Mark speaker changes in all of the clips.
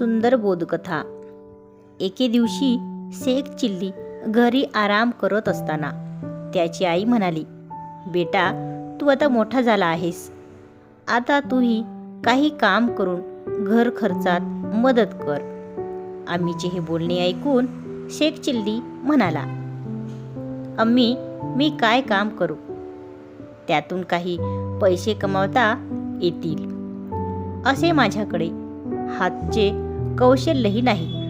Speaker 1: सुंदर बोधकथा. एके दिवशी शेख चिल्ली घरी आराम करत असताना त्याची आई म्हणाली बेटा तू आता मोठा झाला आहेस. आता तूही काही काम करून घर खर्चात मदत कर. आम्हीचे हे बोलणे ऐकून शेख चिल्ली म्हणाला अम्मी मी काय काम करू? त्यातून काही पैसे कमावता येतील. असे माझ्याकडे हातचे कौशल्यही नाही.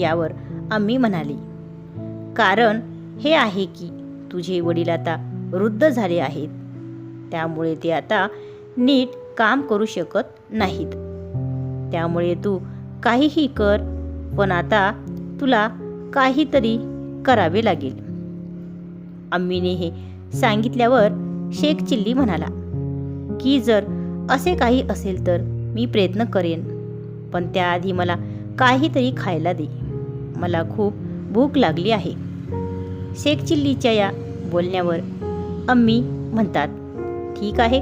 Speaker 1: यावर आम्ही म्हणाली कारण हे आहे की तुझे वडील आता वृद्ध झाले आहेत. त्यामुळे ते आता नीट काम करू शकत नाहीत. त्यामुळे तू काहीही कर पण आता तुला काहीतरी करावे लागेल. अम्मीने हे सांगितल्यावर शेख चिल्ली म्हणाला की जर असे काही असेल तर मी प्रयत्न करेन. पण त्याआधी मला काहीतरी खायला दे. मला खूप भूक लागली आहे. शेख चिल्लीच्या या बोलण्यावर अम्मी म्हणतात ठीक आहे.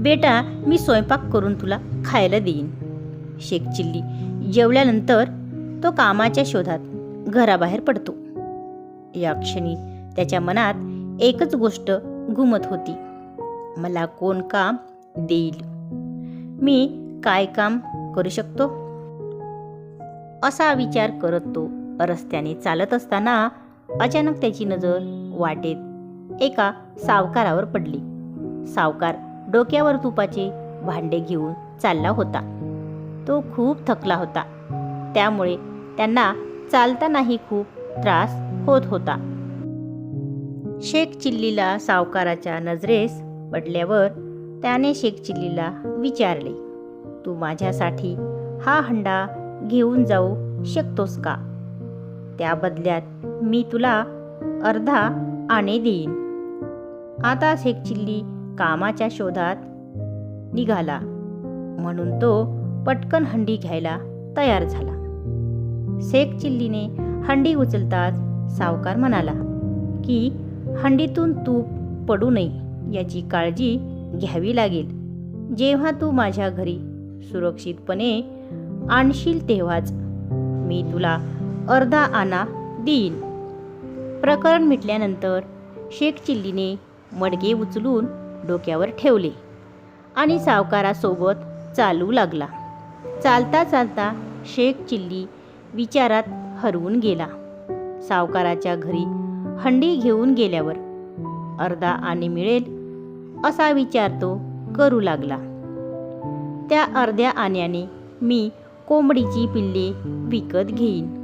Speaker 1: बेटा मी स्वयंपाक करून तुला खायला देईन. शेख चिल्ली जेवल्यानंतर तो कामाच्या शोधात घराबाहेर पडतो. या क्षणी त्याच्या मनात एकच गोष्ट घुमत होती. मला कोण काम देईल? मी काय काम करू शकतो? असा विचार करत तो रस्त्याने चालत असताना अचानक त्याची नजर वाटेत एका सावकारावर पडली. सावकार डोक्यावर तुपाचे भांडे घेऊन चालला होता. तो खूप थकला होता. त्यामुळे त्यांना चालतानाही खूप त्रास होत होता. शेख चिल्लीला सावकाराच्या नजरेस पडल्यावर त्याने शेख चिल्लीला विचारले तू माझ्यासाठी हा हंडा घेऊन जाऊ शकतोस का? त्या बदल्यात मी तुला अर्धा आणे देईन. आता शेख चिल्ली कामाच्या शोधात निघाला. म्हणून तो पटकन हंडी घ्यायला तयार झाला. शेख चिल्लीने हंडी उचलताच सावकार म्हणाला की हंडीतून तूप पडू नये याची काळजी घ्यावी लागेल. जेव्हा तू माझ्या घरी सुरक्षितपणे आणशील तेव्हाच मी तुला अर्धा आना देईन. प्रकरण मिटल्यानंतर शेख चिल्लीने मडगे उचलून डोक्यावर ठेवले आणि सावकारासोबत चालू लागला. चालता चालता शेख चिल्ली विचारात हरवून गेला. सावकाराच्या घरी हंडी घेऊन गेल्यावर अर्धा आणि मिळेल असा विचार तो करू लागला. त्या अर्ध्या आण्याने मी कोंबडीची पिल्ले विकत घेईन.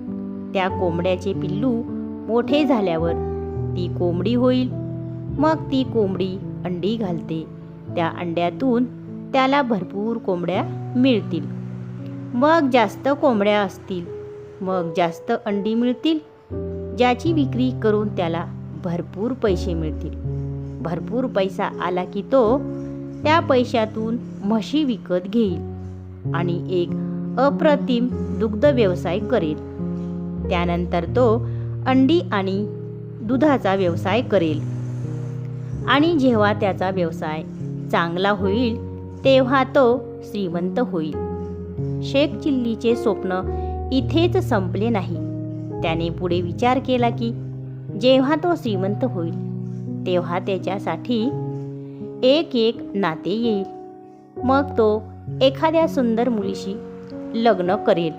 Speaker 1: त्या कोंबड्याचे पिल्लू मोठे झाल्यावर ती कोंबडी होईल. मग ती कोंबडी अंडी घालते. त्या अंड्यातून त्याला भरपूर कोंबड्या मिळतील. मग जास्त कोंबड्या असतील. मग जास्त अंडी मिळतील ज्याची विक्री करून त्याला भरपूर पैसे मिळतील. भरपूर पैसा आला की तो त्या पैशातून म्हशी विकत घेईल आणि एक अप्रतिम दुग्ध व्यवसाय करेल. त्यानंतर तो अंडी आणि दुधाचा व्यवसाय करेल. आणि जेव्हा त्याचा व्यवसाय चांगला होईल तेव्हा तो श्रीमंत होईल. शेख चिल्लीचे स्वप्न इथेच संपले नाही. त्याने पुढे विचार केला की जेव्हा तो श्रीमंत होईल तेव्हा त्याच्यासाठी एक एक नाते येईल. मग तो एखाद्या सुंदर मुलीशी लग्न करेल.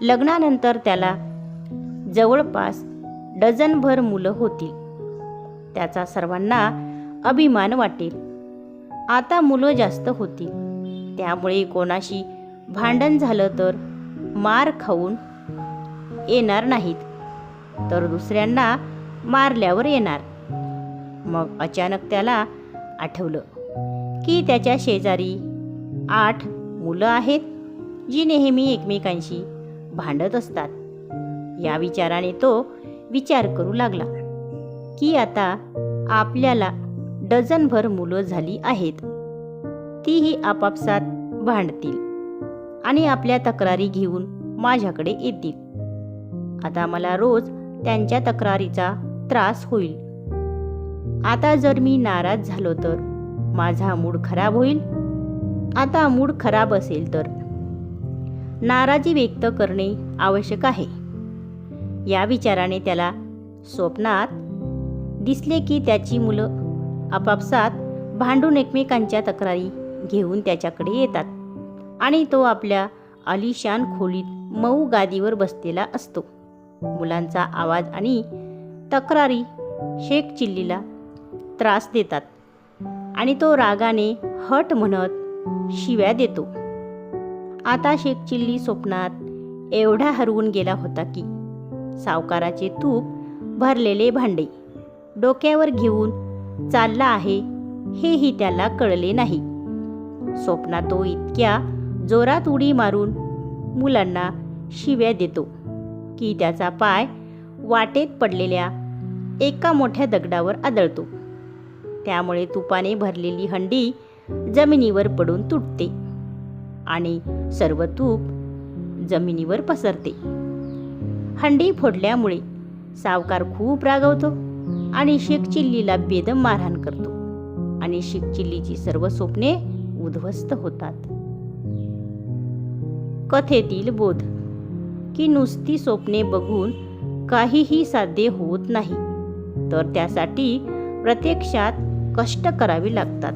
Speaker 1: लग्नानंतर त्याला जवळपास डझनभर मुलं होतील. त्याचा सर्वांना अभिमान वाटेल. आता मुलं जास्त होतील. त्यामुळे कोणाशी भांडण झालं तर मार खाऊन येणार नाहीत. तर दुसऱ्यांना मारल्यावर येणार. मग अचानक त्याला आठवलं की त्याच्या शेजारी आठ मुलं आहेत जी नेहमी एकमेकांशी भांडत असतात. या विचाराने तो विचार करू लागला की आता आपल्याला डझनभर मुलं झाली आहेत. तीही आपापसात भांडतील आणि आपल्या तक्रारी घेऊन माझ्याकडे येतील. आता मला रोज त्यांच्या तक्रारीचा त्रास होईल. आता जर मी नाराज झालो तर? माझा मूड खराब होईल? आता मूड खराब असेल तर? नाराजी व्यक्त करणे आवश्यक आहे. या विचाराने त्याला स्वप्नात दिसले की त्याची मुलं आपापसात भांडून एकमेकांच्या तक्रारी घेऊन त्याच्याकडे येतात आणि तो आपल्या आलिशान खोलीत मऊ गादीवर बसलेला असतो. मुलांचा आवाज आणि तक्रारी शेख चिल्लीला त्रास देतात. आणि तो रागाने हट म्हणत शिव्या देतो. आता शेख चिल्ली स्वप्नात एवढा हरवून गेला होता की सावकाराचे तूप भरलेले भांडे डोक्यावर घेऊन चालला आहे हेही त्याला कळले नाही. स्वप्नात तो इतक्या जोरात उडी मारून मुलांना शिव्या देतो की त्याचा पाय वाटेत पडलेल्या एका मोठ्या दगडावर आदळतो. त्यामुळे तुपाने भरलेली हंडी जमिनीवर पडून तुटते आणि सर्व तूप जमिनीवर पसरते. हंडी फोडल्यामुळे सावकार खूप रागवतो आणि शेख चिल्लीला बेदम मारहाण करतो आणि शेख चिल्लीची सर्व स्वप्ने उद्ध्वस्त होतात. कथेतील बोध. की नुसती स्वप्ने बघून काहीही साध्य होत नाही तर त्यासाठी प्रत्यक्षात कष्ट करावी लागतात.